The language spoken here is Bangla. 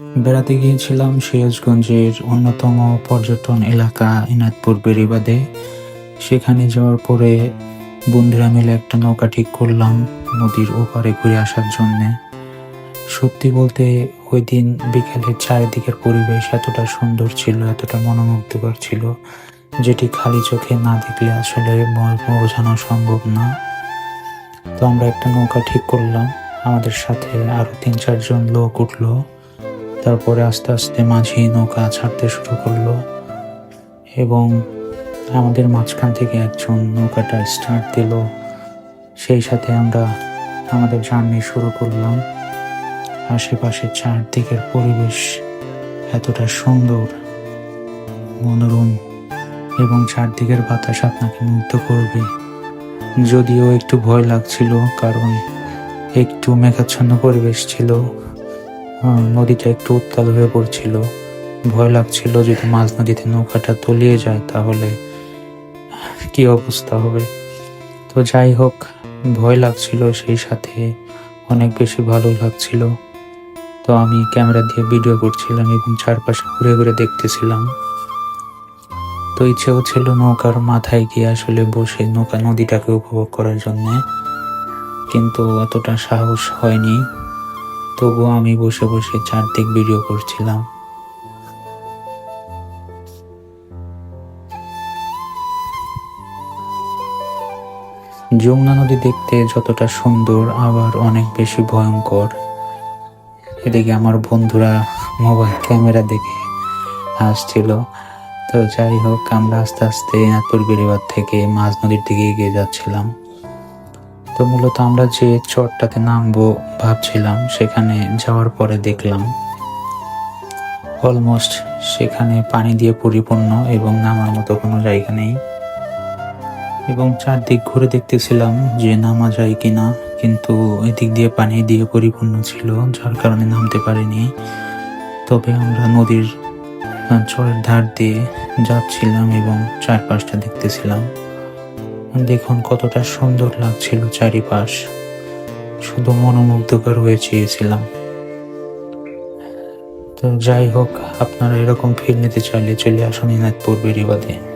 বেড়াতে গিয়েছিলাম সিরাজগঞ্জের অন্যতম পর্যটন এলাকা ইনাদপুর বেড়িবাদে সেখানে যাওয়ার পরে বন্ধুরা মিলে একটা নৌকা ঠিক করলাম নদীর ওপারে ঘুরে আসার জন্যে। সত্যি বলতে ওই দিন বিকেলের চারিদিকের পরিবেশ এতটা সুন্দর ছিল, এতটা মনোমুগ্ধকর ছিল, যেটি খালি চোখে না দেখলে আসলে বোঝানো সম্ভব না। তো আমরা একটা নৌকা ঠিক করলাম, আমাদের সাথে আরও তিন চারজন লোক উঠল। তারপরে আস্তে আস্তে মাঝি নৌকা ছাড়তে শুরু করল এবং আমাদের মাঝখান থেকে একজন নৌকাটা স্টার্ট দিল। সেই সাথে আমরা আমাদের জার্নি শুরু করলাম। আশেপাশের চারদিকের পরিবেশ এতটা সুন্দর, মনোরম এবং চারদিকের বাতাস আপনাকে মুগ্ধ করবে। যদিও একটু ভয় লাগছিল কারণ একটু মেঘাচ্ছন্ন পরিবেশ ছিল। নদীটা একটু উত্তাল হয়ে পড়ছিল। ভয় লাগছিল যদি মাঝ নদীতে নৌকাটা তলিয়ে যায় তাহলে কি অবস্থা হবে। তো যাই হোক, ভয় লাগছিল সেই সাথে অনেক বেশি ভালো লাগছিল। তো আমি ক্যামেরা দিয়ে ভিডিও করছিলাম এবং চারপাশে ঘুরে ঘুরে দেখতেছিলাম। তো ইচ্ছেও ছিল নৌকার মাথায় গিয়ে আসলে বসে নৌকা নদীটাকে উপভোগ করার জন্যে। কিন্তু অতটা সাহস হয়নি। তবুও আমি বসে বসে চারদিক ভিডিও করছিলাম। যমুনা নদী দেখতে যতটা সুন্দর, আবার অনেক বেশি ভয়ঙ্কর। এদিকে আমার বন্ধুরা মোবাইল ক্যামেরা দেখে হাসছিল তো যাই হোক, আমরা আস্তে আস্তে নাগপুর বেরিবাদ থেকে মাঝ নদীর দিকে এগিয়ে যাচ্ছিলাম। তো মূলত আমরা যে চরটাতে নামবো ভাবছিলাম, সেখানে যাওয়ার পরে দেখলাম অলমোস্ট সেখানে পানি দিয়ে পরিপূর্ণ এবং নামার মতো কোনো জায়গা নেই। এবং চারদিক ঘুরে দেখতেছিলাম যে নামা যায় কিনা, কিন্তু এদিক দিয়ে পানি দিয়ে পরিপূর্ণ ছিল, যার কারণে নামতে পারিনি। তবে আমরা নদীর চরের ধার দিয়ে যাচ্ছিলাম এবং চারপাশটা দেখতেছিলাম। দেখুন কতটা সুন্দর লাগছিল চারিপাশ। শুধু মনোমুগ্ধকর হয়ে চেয়েছিলাম। তো যাই হোক, আপনারা এরকম ফিল নিতে চাইলে চলে আসুন ইনাদপুর বেরিবাদে